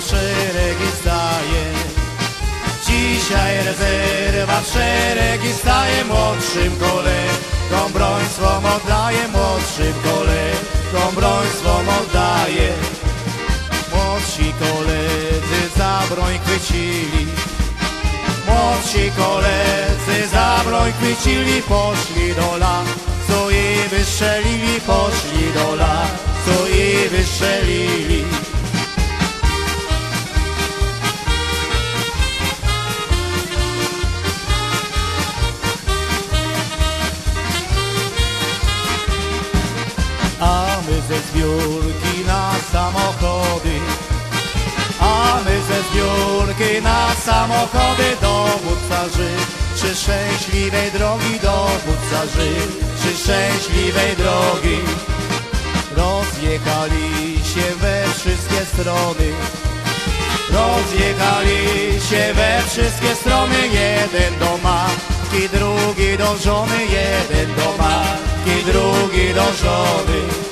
w szeregi staje. Dzisiaj rezerwa w szeregi staje młodszym kolegom broń swą oddaje, młodszym kolegom broń swą oddaje. Młodsi koledzy za broń chwycili, młodsi koledzy za broń chwycili, poszli do lasu i wystrzelili, poszli do lasu i wystrzelili. Zbiórki na samochody. A my ze zbiórki na samochody Dowódca Przy szczęśliwej drogi Dowódca Przy szczęśliwej drogi. Rozjechali się we wszystkie strony. Rozjechali się we wszystkie strony. Jeden do matki, drugi do żony. Jeden do matki, drugi do żony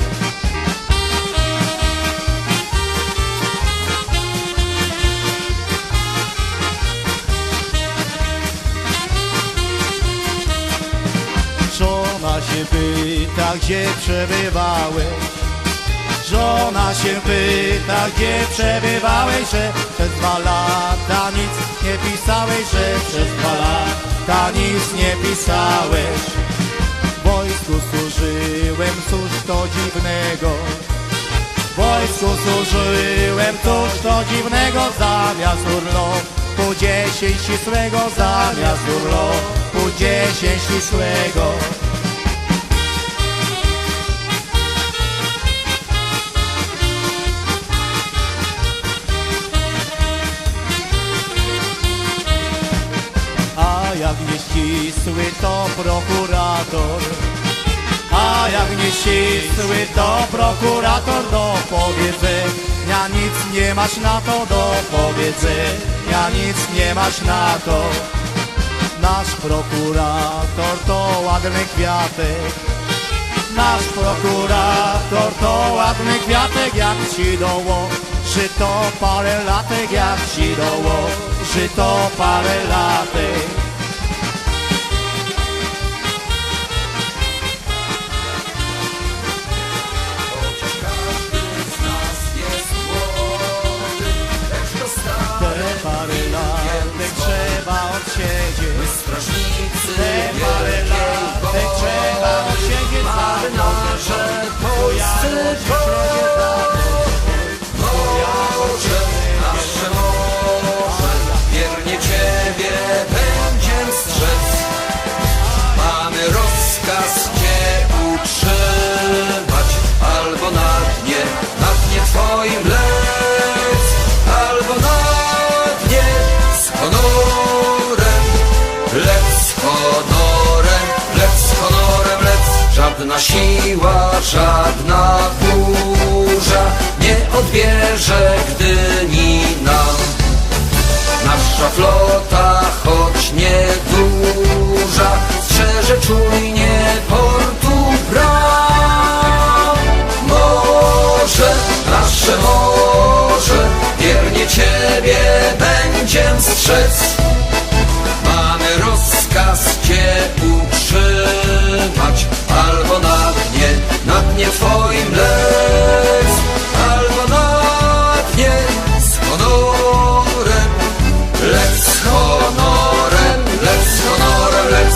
pyta, gdzie przebywałeś Żona się pyta, gdzie przebywałeś Że przez dwa lata nic nie pisałeś Że przez dwa lata nic nie pisałeś. W wojsku służyłem, cóż to dziwnego. W wojsku służyłem, cóż to dziwnego. Zamiast urlopu dziesięć ścisłego Zamiast urlopu dziesięć ścisłego jak nieścisły to prokurator. A jak nieścisły to prokurator Do powiedzenia nic nie masz na to Do powiedzenia nic nie masz na to. Nasz prokurator to ładny kwiatek. Nasz prokurator to ładny kwiatek Jak ci dołoży to parę latek Jak ci dołoży to parę latek Twoim lec, albo na dnie z honorem, lec z honorem, lec z honorem, lec. Żadna siła, żadna burza